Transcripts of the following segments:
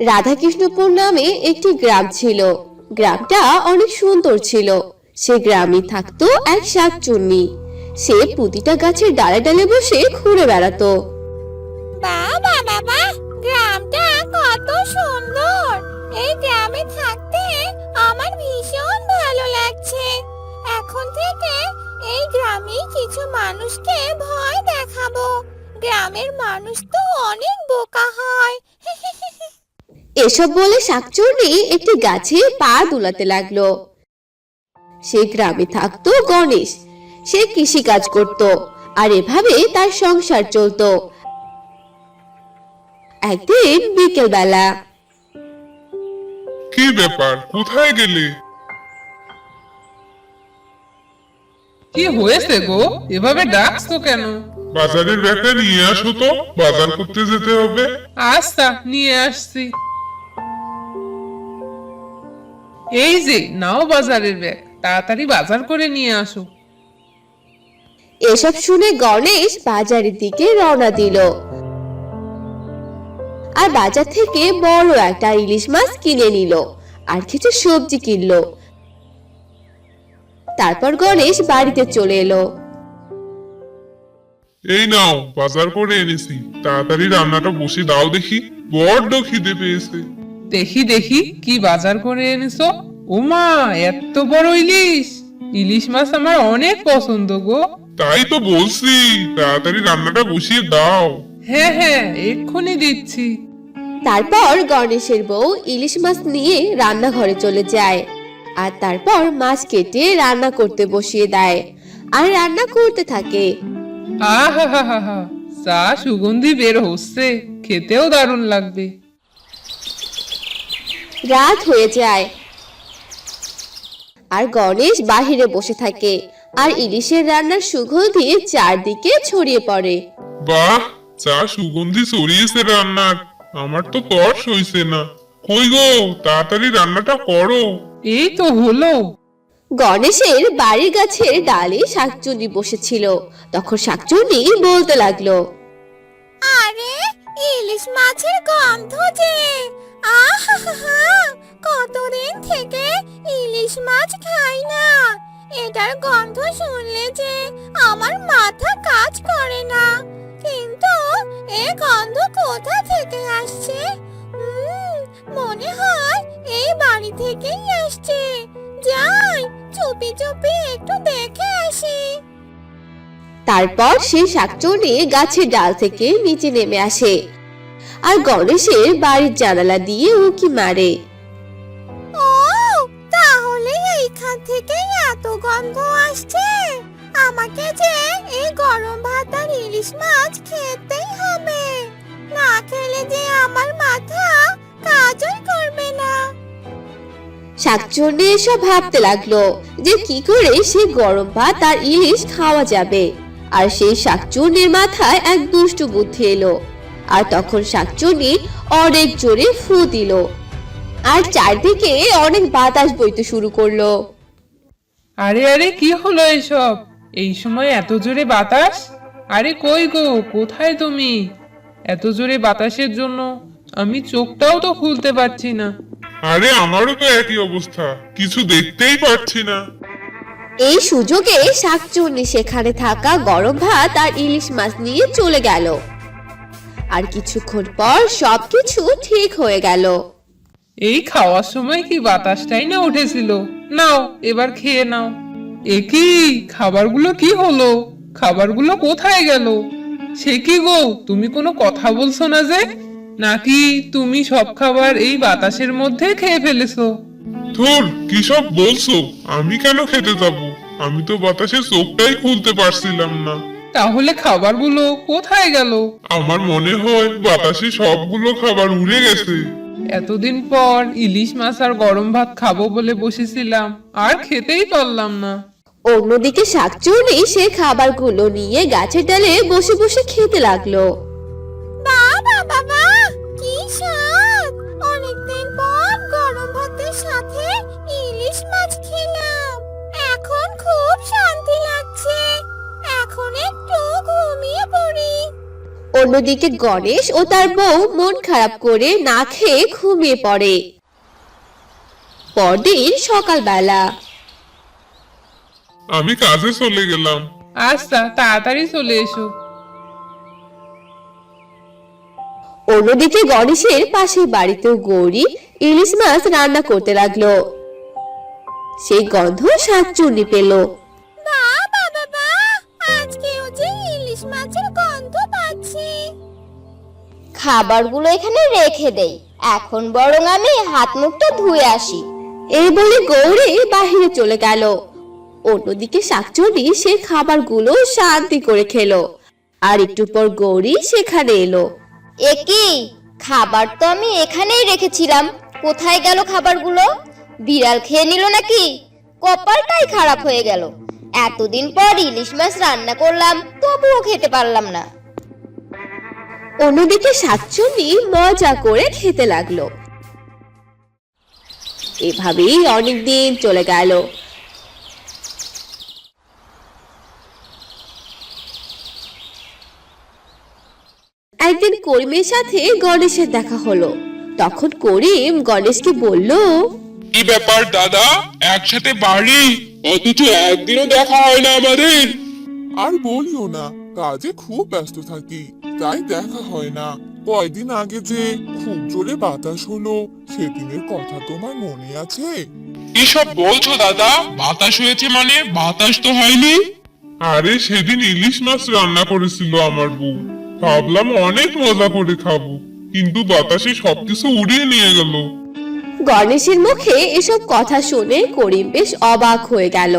রাধাকৃষ্ণপুর নামে একটি গ্রাম ছিল। গ্রামটা অনেক সুন্দর ছিল। সে গ্রামে থাকতো এক শাকচুন্নি সে প্রতিটা গাছের ডালে ডালে বসে ঘুরে বেড়াতো। বাবা বাবা গ্রামটা কত সুন্দর! এই গ্রামে থাকতে আমার ভীষণ ভালো লাগছে। এখন থেকে এই গ্রামে কিছু মানুষকে ভয় দেখাবো। গ্রামের মানুষ তো অনেক বোকা হয়। এসব বলে শাকচুন্নি একটি গাছে পা দুলাতে লাগল। সে গ্রামে থাকতো গণেশ। সে কৃষি কাজ করত আর এভাবে তার সংসার চলতো। একদিন বিকেল বেলা কি ব্যাপার? কোথায় গেলে? কি হয়েছে গো? এভাবে ডাকছো কেন? বাজারের ব্যাগটা নিয়ে আসো তো। বাজার করতে যেতে হবে। আচ্ছা নিয়ে আসছি। এই যে নাও বাজারের ব্যাগ তাড়াতাড়ি বাজার করে নিয়ে আসো। এসব শুনে গণেশ বাজারের দিকে রওনা দিল। আর বাজার থেকে বড় একটা ইলিশ মাছ কিনে নিল আর কিছু সবজি কিনলো। তারপর গণেশ বাড়িতে চলে এলো। এই নাও বাজার করে এনেছি। তাড়াতাড়ি রান্নাটা বসে দাও দেখি বড্ড খিদে পেয়েছে। দেখি দেখি কি বাজার করে এনেছো? ওমা এত বড় ইলিশ! ইলিশ মাছ আমার অনেক পছন্দ গো। তাই তো বলছি তাড়াতাড়ি রান্নাটা বসিয়ে দাও। হ্যাঁ হ্যাঁ এক্ষুনি দিচ্ছি। তারপর গণেশের বউ ইলিশ মাছ নিয়ে রান্নাঘরে চলে যায়। আর তারপর মাছ কেটে রান্না করতে বসিয়ে দেয়। আর রান্না করতে থাকে। আহা হা হা হা চা সুগন্ধি বের হচ্ছে খেতেও দারুণ লাগবে। রাত হয়ে যায়। আর গণেশ বাহিরে বসে থাকে আর ইলিশের রান্নার সুগন্ধি চারদিকে ছড়িয়ে পড়ে। বাহ চা সুগন্ধি ছড়িয়েছে রান্নার। আমার তো তর্স হইছে না। কই গো তাড়াতাড়ি রান্নাটা করো। এই তো হলো। গণেশের বাড়ির গাছের ডালে শাকচুন্নি বসেছিল। তখন শাকচুন্নি বলতে লাগল আরে ইলিশ মাছের গন্ধ যে। আহা কতদিন থেকে ইলিশ মাছ খাই না। এটার গন্ধ শুনলে যে আমার মাথা কাজ করে না। কিন্তু এ গন্ধ কোথা থেকে আসছে? মনে হয় এই বাড়ি থেকেই আসছে। যাই, চুপি চুপি একটু দেখে আসি। তারপর সে শাকচুন্নি গাছের ডাল থেকে নিচে নেমে আসে। আর গণেশের বাড়ির জানালা দিয়ে উকি মারে। ও তাহলে এইখান থেকে এত গন্ধ আসছে। আমাকে যে এই গরম ভাত আর ইলিশ মাছ খেতেই হবে। না খেলে যে আমার মাথা কাজই করবে না। শাকচুন্নি এসব ভাবতে লাগল যে কি করে সে গরম ভাত আর ইলিশ খাওয়া যাবে। আর সেই শাকচুন্নির মাথায় এক দুষ্টু বুদ্ধি এলো। আর তখন শাকচুন্নি অনেক জোরে ফু দিল। আর চারদিকে অনেক বাতাস বইতে শুরু করল। আরে আরে কি হলো এসব? এই সময় এত জোরে বাতাস? আরে কই গো কোথায় তুমি? এত জোরে বাতাসের জন্য আমি চোখটাও তো খুলতে পারছি না। আরে আমারও তো একই অবস্থা কিছু দেখতেই পাচ্ছি না। এই সুযোগে শাকচুন্নি সেখানে থাকা গরম ভাত আর ইলিশ মাছ নিয়ে চলে গেল। আর কিছুক্ষণ পর সবকিছু ঠিক হয়ে গেল। এই খাওয়ার সময় কি বাতাসটাই না উঠেছিল? নাও এবার খেয়ে নাও। এ কি? খাবারগুলো কি হলো? খাবারগুলো কোথায় গেল? সে কি গো তুমি কোনো কথা বলছো না যে? নাকি তুমি সব খাবার এই বাতাসের মধ্যে খেয়ে ফেলেছো? ধুর কি সব বলছো? আমি কেন খেতে যাব? আমি তো বাতাসে চোখটাই খুলতে পারছিলাম না। তাহলে খাবারগুলো কোথায় গেল? আমার মনে হয় বাতাসে সবগুলো খাবার উড়ে গেছে। এতদিন পর ইলিশ মাছ আর গরম ভাত খাব বলে বসেছিলাম আর খেতেই পারলাম না। অন্যদিকে শাকচুরি সে খাবারগুলো নিয়ে গাছের ডালে বসে বসে খেতে লাগল। অন্যদিকে গণেশ ও তার বউ মন খারাপ করে না খেয়ে ঘুমিয়ে পড়ে। পরদিন সকালবেলা। আমি কাজে চলে গেলাম। আচ্ছা তাড়াতাড়ি চলে এসো। অন্যদিকে গণেশের পাশের বাড়িতেও গৌরী ইলিশ মাছ রান্না করতে লাগল। সেই গন্ধ শাকচুন্নি পেল। ইলিশ মাছের গন্ধ পাচ্ছি। খাবারগুলো এখানে রেখে দেই। এখন বরং আমি হাত মুখটা ধুয়ে আসি। এই বলে গৌরী বাহিরে চলে গেল। অন্যদিকে শাকচুন্নি সে খাবারগুলো শান্তি করে খেলো। আর একটু পর গৌরী সেখানে এলো। এ কি? খাবার তো আমি এখানেই রেখেছিলাম। কোথায় গেল খাবারগুলো? বিড়াল খেয়ে নিল নাকি? কপালটাই খারাপ হয়ে গেল। এতদিন পর ইলিশ মাছ রান্না করলাম তবুও খেতে পারলাম না। অন্যদিকে শাকচুন্নি মজা করে খেতে লাগল। এভাবেই অনেক দিন চলে গেল। একদিন করিমের সাথে গণেশের দেখা হলো। তখন করিম গণেশকে বলল কি ব্যাপার দাদা? একসাথে বাড়ি? অথচ একদিনও দেখা হয় না আমাদের। আর বলিও না কাজে খুব ব্যস্ত থাকি তাই দেখা হয় না। কয়দিন আগে যে খুব জোরে বাতাস হলো সেদিনের কথা তোমার মনে আছে? এসব বলছো দাদা? বাতাস হয়েছে মানে বাতাস তো হয়নি? আরে সেদিন ইলিশ মাছ রান্না করেছিল আমার বউ। ভাবলাম অনেক মজা করে খাব কিন্তু বাতাসে সবকিছু উড়িয়ে নিয়ে গেল। গণেশের মুখে এসব কথা শুনে করিম বেশ অবাক হয়ে গেল।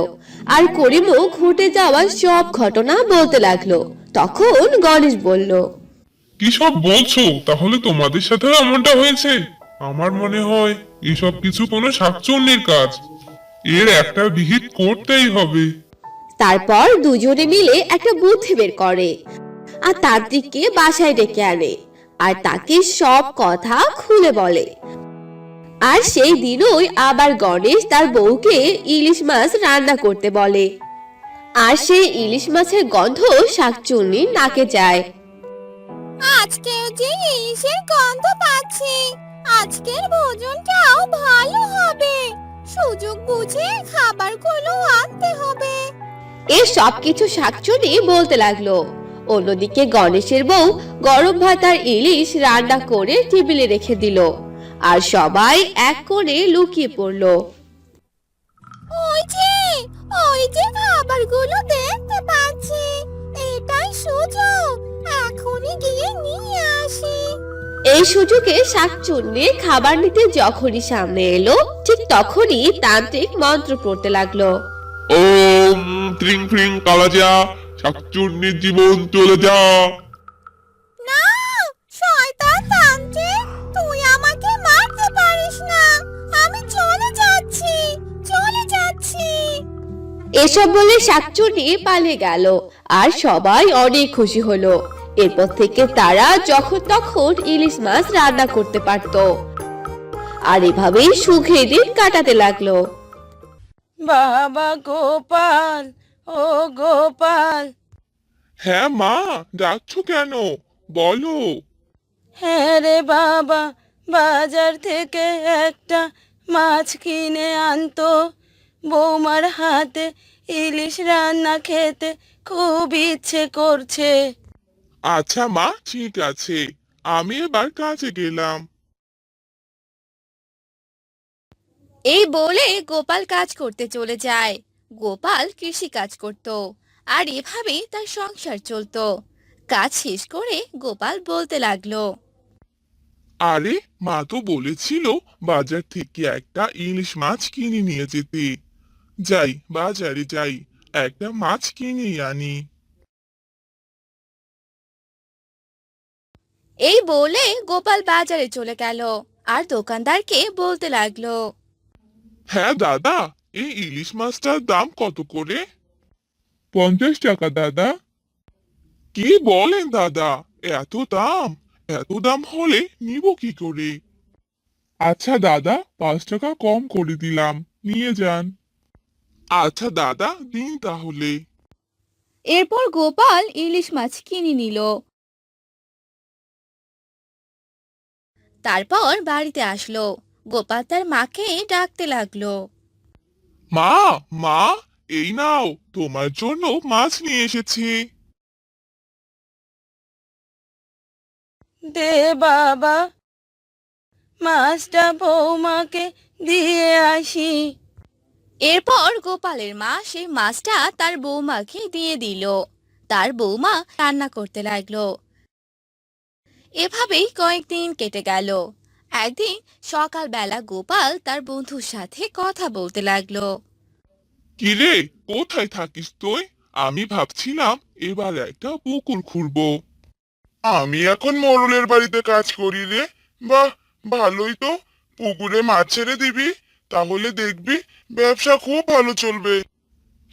আর করিমও ঘটে যাওয়া সব ঘটনা বলতে লাগল। তখন গণেশ বলল কি সব বলছো? তাহলে তোমাদের সাথেও এমনটা হয়েছে? আমার মনে হয় এসব কিছু কোনো শাকচুন্নির কাজ। এর একটা বিহিত করতেই হবে। তারপর দুজনে মিলে একটা বুদ্ধি বের করে। আর তান্ত্রিককে বাসায় ডেকে আনে। আর তাকে সব কথা খুলে বলে। আর সেই দিনই আবার গণেশ তার বউকে ইলিশ মাছ রান্না করতে বলে। আর সেই ইলিশ মাছের গন্ধ শাকচুন্নি নাকে যায়। আজকেও যে ইলিশের গন্ধ পাচ্ছি আজকের ভোজনটাও ভালো হবে। সুযোগ বুঝে খাবারগুলো আনতে হবে। এর সবকিছু শাকচুনি বলতে লাগল। অন্যদিকে গণেশের বউ গরম ভাত আর ইলিশ রান্না করে টেবিলে রেখে দিল। আর সবাই এক করে লুকিয়ে পড়ল। ওই যে ওই যে খাবারগুলো দেখতে পাচ্ছি। এটাই সুযোগ এখনই গিয়ে নিয়ে আসি। এই সুযোগে শাকচুন্নি খাবার নিতে যখনই সামনে এলো ঠিক তখনই তান্ত্রিক মন্ত্র পড়তে লাগল। ওম ত্রিং ফ্রিং কালাজা শাকচুন্নির জীবন চলে যা। এসব বলে শাকচুনি পালিয়ে গেল আর সবাই অনেক খুশি হলো। এরপর থেকে তারা যখন তখন ইলিশ মাছ রান্না করতে পারতো। আর এভাবেই সুখে দিন কাটাতে লাগল। বাবা গোপাল ও গোপাল। হ্যাঁ মা ডাকছো কেন? বলো। হ্যাঁ রে বাবা বাজার থেকে একটা মাছ কিনে আনতো। বৌমার হাতে ইলিশ রান্না খেতে খুব ইচ্ছে করছে। আচ্ছা মা ঠিক আছে। আমি এবার কাজে গেলাম। এই বলে গোপাল কাজ করতে চলে যায়। গোপাল কৃষি কাজ করত আর এভাবেই তার সংসার চলতো। কাজ শেষ করে গোপাল বলতে লাগল আরে মা তো বলেছিল বাজার থেকে একটা ইলিশ মাছ কিনে নিয়ে যেতে। যাই বাজারে যাই একটা মাছ কিনে আনি এই বলে গোপাল বাজারে চলে গেল আর দোকানদারকে বলতে লাগল হ্যাঁ দাদা এই ইলিশ মাছটার দাম কত করে? পঞ্চাশ টাকা দাদা। কি বলেন দাদা এত দাম? এত দাম হলে নিব কি করে? আচ্ছা দাদা পাঁচ টাকা কম করে দিলাম নিয়ে যান। আচ্ছা দাদা দিন তাহলে। এরপর গোপাল ইলিশ মাছ কিনে নিল। তারপর বাড়িতে আসলো। গোপাল তার মাকে ডাকতে লাগল। মা মা এই নাও তোমার জন্য মাছ নিয়ে এসেছি। দে বাবা মাছটা বৌমাকে দিয়ে আসি। এরপর গোপালের মা সেই মাছটা তার বৌমাকে দিয়ে দিল। তার বৌমা রান্না করতে লাগল। এভাবেই কয়েকদিন কেটে গেল। একদিন সকালবেলা গোপাল তার বন্ধুর সাথে কথা বলতে লাগল। কিরে কোথায় থাকিস তুই? আমি ভাবছিলাম এবার একটা পুকুর খুঁড়বো। আমি এখন মোড়লের বাড়িতে কাজ করি রে। বাহ ভালোই তো। পুকুরে মাছ ছেড়ে দিবি। তাহলে দেখবি ব্যবসা খুব ভালো চলবে।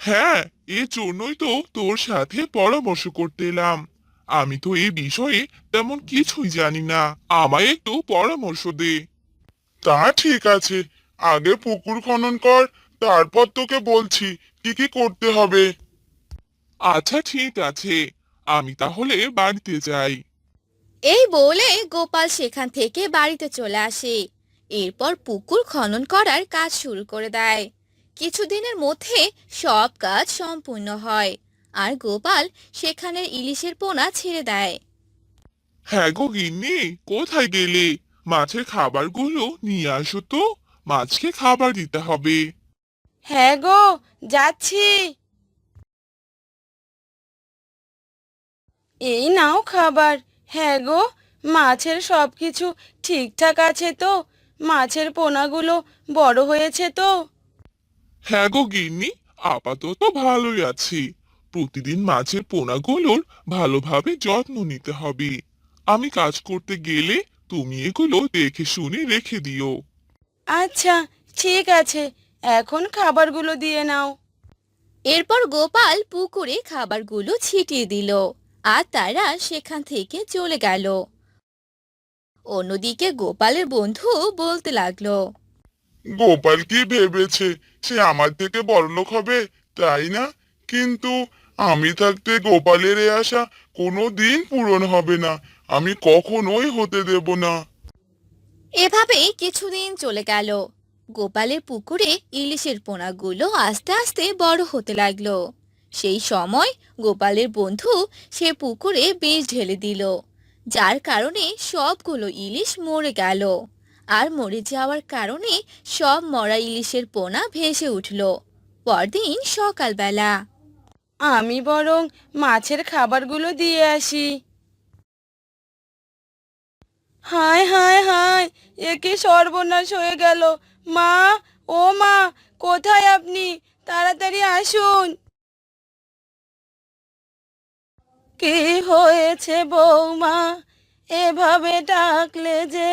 হ্যাঁ এর জন্যই তো তোর সাথে পরামর্শ করতে এলাম। আমি তো এই বিষয়ে তেমন কিছুই জানি না। আমায় একটু পরামর্শ দে। তা ঠিক আছে। আগে পুকুর খনন কর, তারপর তোকে বলছি কি কি করতে হবে। আচ্ছা ঠিক আছে। আমি তাহলে বাড়িতে যাই। এই বলে গোপাল সেখান থেকে বাড়িতে চলে আসে। এরপর পুকুর খনন করার কাজ শুরু করে দেয়। কিছুদিনের মধ্যে সব কাজ সম্পূর্ণ হয় আর গোপাল সেখানে ইলিশের পোনা ছেড়ে দেয়। হ্যাঁ গো গিন্নি কোথায় গেলে? মাছের খাবারগুলো নিয়ে আসো তো মাছকে খাবার দিতে হবে। হ্যাঁ গো যাচ্ছি। এই নাও খাবার। হ্যাঁ গো মাছের সব কিছু ঠিকঠাক আছে তো মাছের পোনাগুলো বড় হয়েছে তো। হ্যাঁ গো গিন্নি আপাতত ভালোই আছি। প্রতিদিন মাছের পোনাগুলোর ভালোভাবে যত্ন নিতে হবে। আমি কাজ করতে গেলে তুমি এগুলো দেখে শুনে রেখে দিও। আচ্ছা ঠিক আছে। এখন খাবারগুলো দিয়ে নাও। এরপর গোপাল পুকুরে খাবারগুলো ছিটিয়ে দিল আর তারা সেখান থেকে চলে গেল। অন্যদিকে গোপালের বন্ধু বলতে লাগল গোপাল কি ভেবেছে? সে আমার থেকে বড়লোক হবে তাই না? কিন্তু আমি থাকতে গোপালের এ আশা কোনো দিন পূরণ হবে না। আমি কখনোই হতে দেব না। এভাবেই কিছুদিন চলে গেল। গোপালের পুকুরে ইলিশের পোনাগুলো আস্তে আস্তে বড় হতে লাগল। সেই সময় গোপালের বন্ধু সে পুকুরে বিষ ঢেলে দিল। যার কারণে সবগুলো ইলিশ মরে গেল। আর মরে যাওয়ার কারণে সব মরা ইলিশের পোনা ভেসে উঠল। পরদিন সকালবেলা। আমি বরং মাছের খাবারগুলো দিয়ে আসি। হায় হায় হায় একে সর্বনাশ হয়ে গেল। মা, ও মা, কোথায় আপনি? তাড়াতাড়ি আসুন। কি হয়েছে বৌমা? এভাবে ডাকলে যে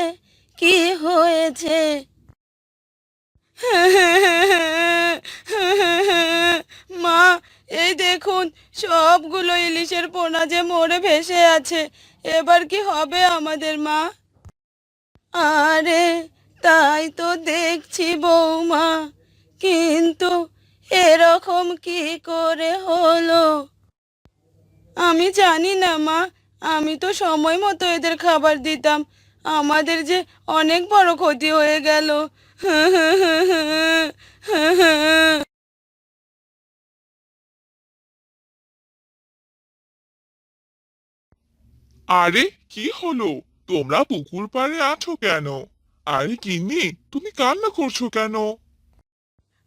কি হয়েছে? মা, এই দেখুন, সবগুলো ইলিশের পোনা যে মরে ভেসে আছে, এবার কি হবে আমাদের মা? আরে, তাই তো দেখছি বৌমা, কিন্তু এরকম কি করে হলো? আমি জানি না মা। আমি তো সময় মতো এদের খাবার দিতাম। আমাদের যে অনেক বড় ক্ষতি হয়ে গেল। আরে কি হলো? তোমরা পুকুর পাড়ে আছো কেন? আরে কিন্নি তুমি কান্না করছ কেন?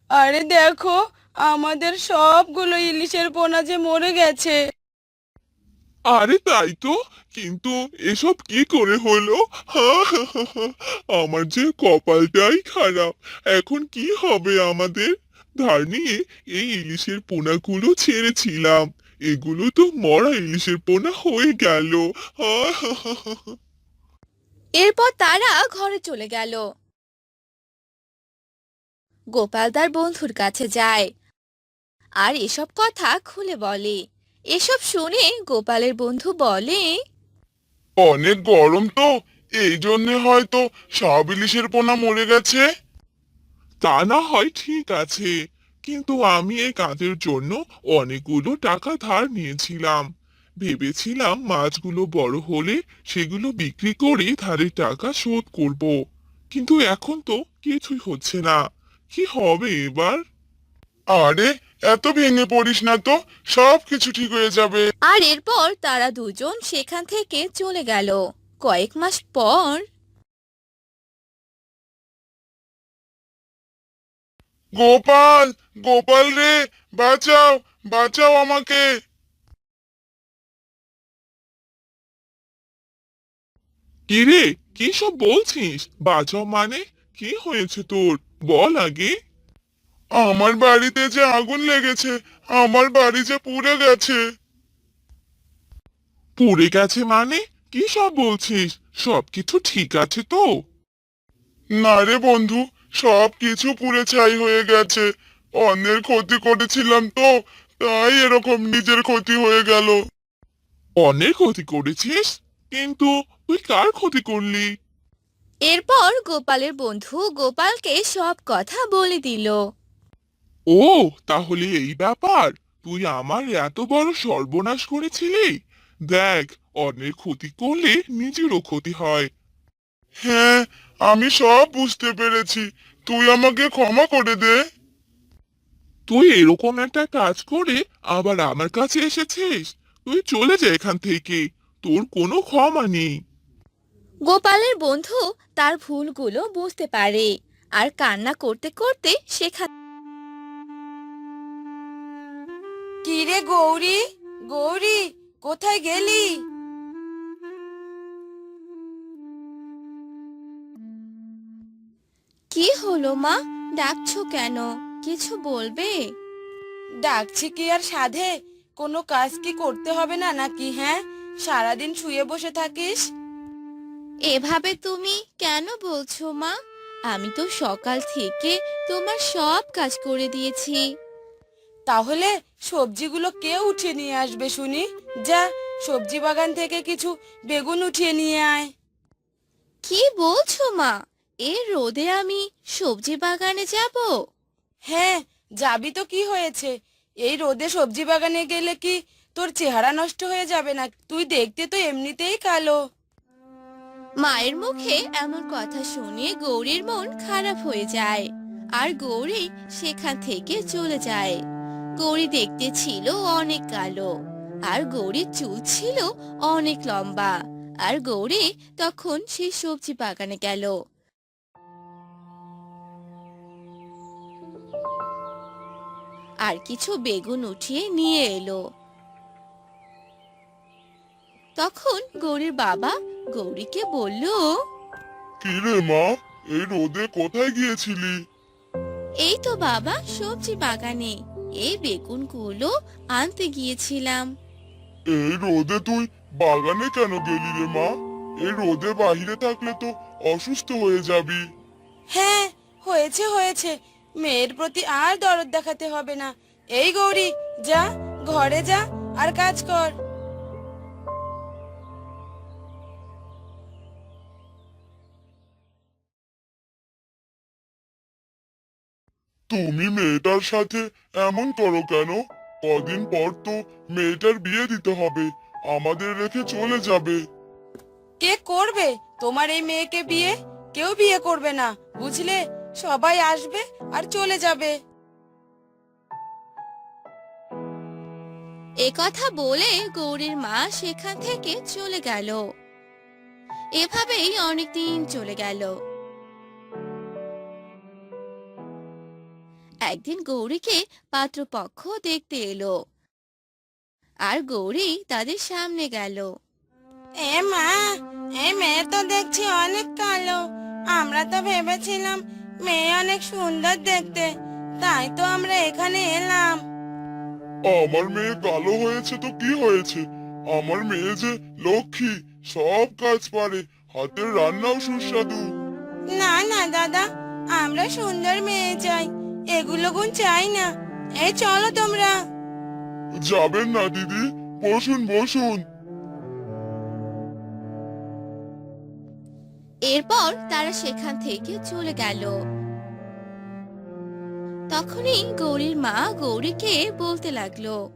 আরে দেখো আমাদের সবগুলো ইলিশের পোনা যে মরে গেছে। আরে তাই তো, কিন্তু এসব কি করে হলো? আমার যে কপালটাই খারাপ। এখন কি হবে আমাদের? ধার নিয়ে এই ইলিশের পোনাগুলো ছেড়েছিলাম। এগুলো তো মরা ইলিশের পোনা হয়ে গেল। এরপর তারা ঘরে চলে গেল। গোপাল তার বন্ধুর কাছে যায়। আর এসব কথা খুলে বলে। এসব শুনে গোপালের বন্ধু বলে, অনেক গরম তো, এই জন্য হয়তো সব ইলিশের পোনা মরে গেছে। তা না হয় ঠিক আছে, কিন্তু আমি এই কাজের জন্য অনেকগুলো টাকা ধার নিয়েছিলাম। ভেবেছিলাম মাছগুলো বড় হলে সেগুলো বিক্রি করে ধারের টাকা শোধ করব, কিন্তু এখন তো কিছুই হচ্ছে না। কি হবে এবার? আরে এত ভেঙে পড়িস না তো সব কিছু ঠিক হয়ে যাবে। আর এরপর তারা দুজন সেখান থেকে চলে গেল। কয়েক মাস পর গোপাল গোপাল রে বাঁচাও বাঁচাও আমাকে। কি রে কি সব বলছিস? বাঁচাও মানে কি হয়েছে তোর? বল আগে। আমার বাড়িতে যে আগুন লেগেছে, আমার বাড়ি যে পুড়ে গেছে। পুড়ে গেছে মানে? কি সব বলছিস? সবকিছু ঠিক আছে তো? না রে বন্ধু সব কিছু পুড়ে ছাই হয়ে গেছে। অন্যের ক্ষতি করেছিলাম তো, তাই এরকম নিজের ক্ষতি হয়ে গেল। অন্যের ক্ষতি করেছিস? কিন্তু তুই কার ক্ষতি করলি? এরপর গোপালের বন্ধু গোপালকে সব কথা বলে দিল। ও, তাহলে এই ব্যাপার। তুই আমার এত বড় সর্বনাশ করেছিলি? দেখ, অন্যের ক্ষতি করলে নিজেরও ক্ষতি হয়। হ্যাঁ আমি সব বুঝতে পেরেছি। তুই আমাকে ক্ষমা করে দে। তুই এরকম একটা কাজ করে আবার আমার কাছে এসেছিস? তুই চলে যা এখান থেকে। তোর কোনো ক্ষমা নেই। গোপালের বন্ধু তার ভুলগুলো বুঝতে পারে। আর কান্না করতে করতে সেখান কি রে গৌরী? গৌরী কোথায় গেলি? কি হলো মা? ডাকছো কেন? কিছু বলবে? ডাকছি কি আর সাধে? কোনো কাজ কি করতে হবে না নাকি হ্যাঁ? সারাদিন শুয়ে বসে থাকিস? এভাবে তুমি কেন বলছো মা? আমি তো সকাল থেকে তোমার সব কাজ করে দিয়েছি। তাহলে সবজিগুলো কে উঠিয়ে নিয়ে আসবে শুনি? যা সবজি বাগান থেকে কিছু বেগুন উঠিয়ে নিয়ে আয়। কি বলছো মা? এ রোদে আমি সবজি বাগানে যাব? হ্যাঁ যাবি তো কি হয়েছে? এই রোদে সবজি বাগানে গেলে কি তোর চেহারা নষ্ট হয়ে যাবে না? তুই দেখতে তো এমনিতেই কালো। মায়ের মুখে এমন কথা শুনে গৌরীর মন খারাপ হয়ে যায়। আর গৌরী সেখান থেকে চলে যায়। গৌরী দেখতে ছিল অনেক কালো। আর গৌরীর চুল ছিল অনেক লম্বা। আর গৌরী তখন সেই সবজি বাগানে গেল। আর কিছু বেগুন উঠিয়ে নিয়ে এলো। তখন গৌরীর বাবা গৌরীকে বলল মা এই রোদে কোথায় গিয়েছিলি? এই তো বাবা সবজি বাগানে। এই বেগুনগুলো আনতে গিয়েছিলাম। এই রোদে তুই বাগানে কেন গেলি রে মা? এই রোদে বাহিরে থাকলে তো অসুস্থ হয়ে যাবি। হ্যাঁ হয়েছে হয়েছে। মেয়ের প্রতি আর দরদ দেখাতে হবে না। এই গৌরী যা ঘরে যা আর কাজ কর। তুমি মেয়েটার সাথে এমন করো কেন? কদিন পর তো মেয়েটার বিয়ে দিতে হবে আমাদের রেখে চলে যাবে। কে করবে? তোমার এই মেয়েকে বিয়ে? কেউ বিয়ে করবে না বুঝলে? সবাই আসবে আর চলে যাবে। এ কথা বলে গৌরীর মা সেখান থেকে চলে গেল। এভাবেই অনেকদিন চলে গেল। একদিন গৌরীকে পাত্রপক্ষ দেখতে এলো। আর গৌরী তাদের সামনে গেল। এ মা এই মেয়ে তো দেখছি অনেক কালো। আমরা তো ভেবেছিলাম মেয়ে অনেক সুন্দর দেখতে। তাই তো আমরা এখানে এলাম। আমার মেয়ে কালো হয়েছে তো কি হয়েছে? আমার মেয়ে যে লক্ষ্মী সব কাজ পারে। হাতের রান্নাও সুস্বাদু। না না দাদা আমরা সুন্দর মেয়ে চাই। এগুলো গুণ চাই না। এই চলো তোমরা। যাবেন না দিদি। বসুন বসুন। এরপর তারা সেখান থেকে চলে গেল। তখনই গৌরীর মা গৌরীকে বলতে লাগল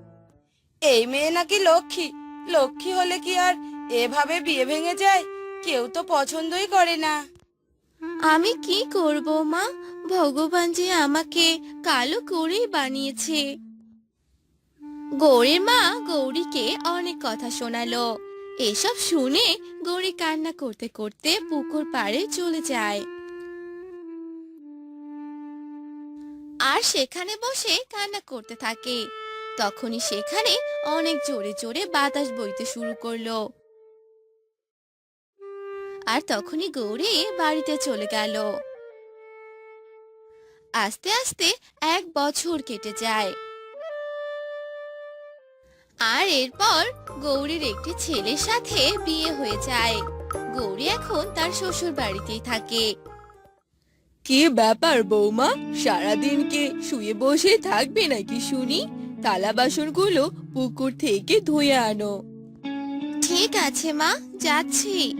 এই মেয়ে নাকি লক্ষ্মী। লক্ষ্মী হলে কি আর এভাবে বিয়ে ভেঙে যায়? কেউ তো পছন্দই করে না। আমি কি করব মা? ভগবান যে আমাকে কালো করেই বানিয়েছে। গৌরীর মা গৌরীকে অনেক কথা শোনালো। এসব শুনে গৌরী কান্না করতে করতে পুকুর পাড়ে চলে যায়। আর সেখানে বসে কান্না করতে থাকে। তখনই সেখানে অনেক জোরে জোরে বাতাস বইতে শুরু করল। আর তখনই গৌরী বাড়িতে চলে গেল। আস্তে আস্তে এক বছর কেটে যায়। আর এরপর গৌরীর একটি ছেলের সাথে বিয়ে হয়ে যায়। গৌরী এখন তার শ্বশুর বাড়িতেই থাকে। কি ব্যাপার বৌমা? সারাদিন কি শুয়ে বসে থাকবে নাকি শুনি? থালা বাসনগুলো পুকুর থেকে ধুয়ে আনো। ঠিক আছে মা যাচ্ছি।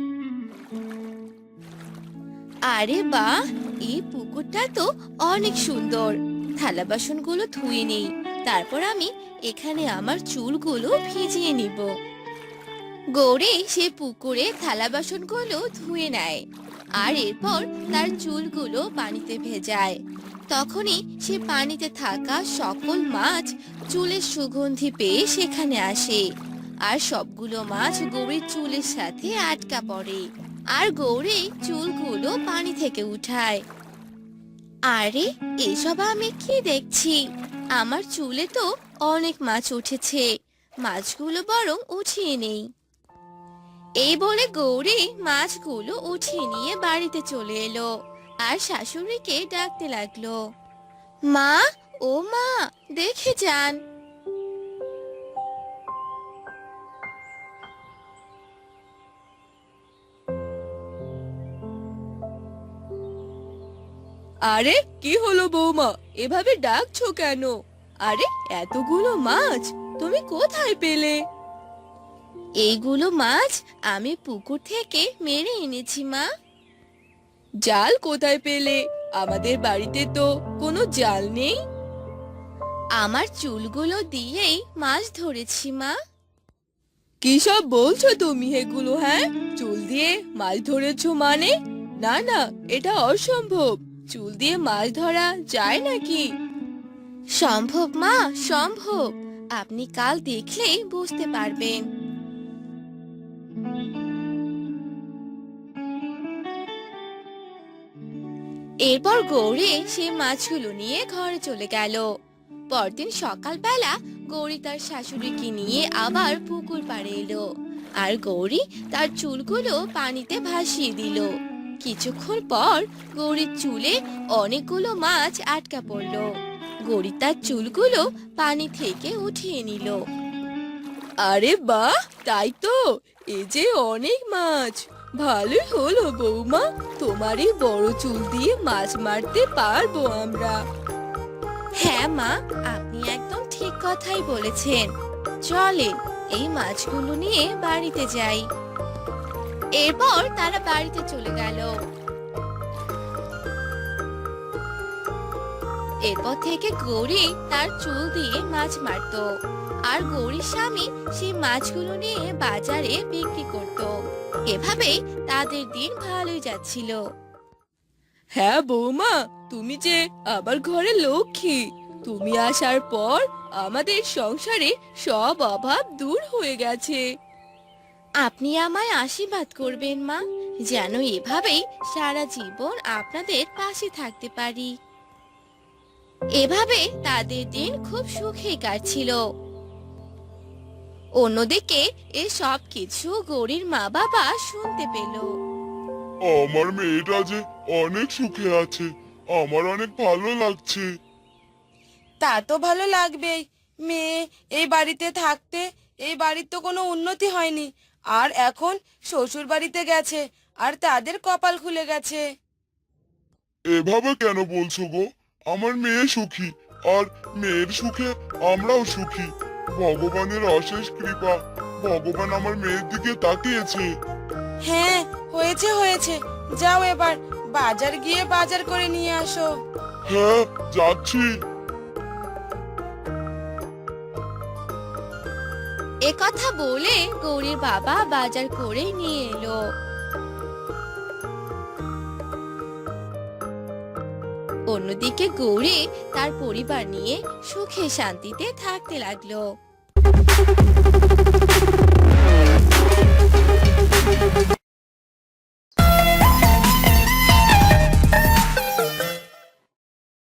আরে বাহ এই পুকুরটা তো অনেক সুন্দর। থালা বাসনগুলো ধুয়ে নেই। তারপর আমি এখানে আমার চুলগুলো ভিজিয়ে নিব। গৌরী সে পুকুরে থালা বাসনগুলো ধুয়ে নেয় আর এরপর তার চুলগুলো পানিতে ভেজায়। তখনই সে পানিতে থাকা সকল মাছ চুলের সুগন্ধি পেয়ে সেখানে আসে। আর সবগুলো মাছ গৌরীর চুলের সাথে আটকা পড়ে। আর গৌরী চুলগুলো পানি থেকে উঠায়। আরে, এসব আমি কি দেখছি? আমার চুলে তো অনেক মাছ উঠেছে। মাছগুলো বরং উঠিয়ে নেই। এই বলে গৌরী মাছগুলো উঠিয়ে নিয়ে বাড়িতে চলে এলো আর শাশুড়িকে ডাকতে লাগল। মা, ও মা, দেখে যান। আরে কি হলো বৌমা? এভাবে ডাকছো কেন? আরে এতগুলো মাছ তুমি কোথায় পেলে? এইগুলো মাছ আমি পুকুর থেকে মেরে এনেছি মা। জাল কোথায় পেলে? আমাদের বাড়িতে তো কোনো জাল নেই। আমার চুলগুলো দিয়েই মাছ ধরেছি মা। কি সব বলছো তুমি এগুলো হ্যাঁ? চুল দিয়ে মাছ ধরেছো মানে? না না এটা অসম্ভব। চুল দিয়ে মাছ ধরা যায় নাকি? সম্ভব, মা, সম্ভব। আপনি কাল দেখলেই বুঝতে পারবেন। এরপর গৌরী সে মাছগুলো নিয়ে ঘরে চলে গেল। পরদিন সকালবেলা গৌরী তার শাশুড়িকে নিয়ে আবার পুকুর পাড়ে এলো। আর গৌরী তার চুলগুলো পানিতে ভাসিয়ে দিল। কিছুক্ষণ পর গৌরীর চুলে অনেকগুলো মাছ আটকা পড়ল। গৌরী তার চুলগুলো পানি থেকে উঠিয়ে নিল। আরে বাহ, তাই তো! এ যে অনেক মাছ! ভালোই হলো বৌমা তোমারই বড় চুল দিয়ে মাছ মারতে পারব আমরা। হ্যাঁ মা, আপনি একদম ঠিক কথাই বলেছেন। চলেন, এই মাছগুলো নিয়ে বাড়িতে যাই। এরপর তারা বাড়িতে চলে গেল। এরপর থেকে গৌরী তার চুল দিয়ে মাছ মারতো। আর গৌরীর স্বামী সেই মাছগুলো নিয়ে বাজারে বিক্রি করত। এভাবেই তাদের দিন ভালোই যাচ্ছিল। হ্যাঁ বৌমা, তুমি যে আবার ঘরে লক্ষ্মী, তুমি আসার পর আমাদের সংসারে সব অভাব দূর হয়ে গেছে। আপনি আমায় আশীর্বাদ করবেন মা যেন এভাবেই সারা জীবন আপনাদের পাশে থাকতে পারি। এভাবে তাদের দিন খুব সুখে কাটছিল। অন্যদিকে এ সব কিছু গৌরীর মা বাবা শুনতে পেল। আমার মেয়েটা যে অনেক সুখে আছে আমার অনেক ভালো লাগছে। তা তো ভালো লাগবেই। মেয়ে এই বাড়িতে থাকতে এই বাড়ির তো কোনো উন্নতি হয়নি। আর এখন শ্বশুর বাড়িতে গেছে আর তাদের কপাল খুলে গেছে। এভাবে কেন বলছো গো? আমার মেয়ে সুখী আর মেয়ের সুখে আমরাও সুখী। ভগবানের অশেষ কৃপা ভগবান আমার মেয়ের দিকে তাকিয়েছে। হ্যাঁ হয়েছে হয়েছে। যাও এবার বাজার গিয়ে বাজার করে নিয়ে আসো। হ্যাঁ যাচ্ছি। কথা বলে গৌরীর বাবা বাজার করে নিয়ে এলো। অন্যদিকে গৌরী তার পরিবার নিয়ে সুখে শান্তিতে থাকতে লাগল।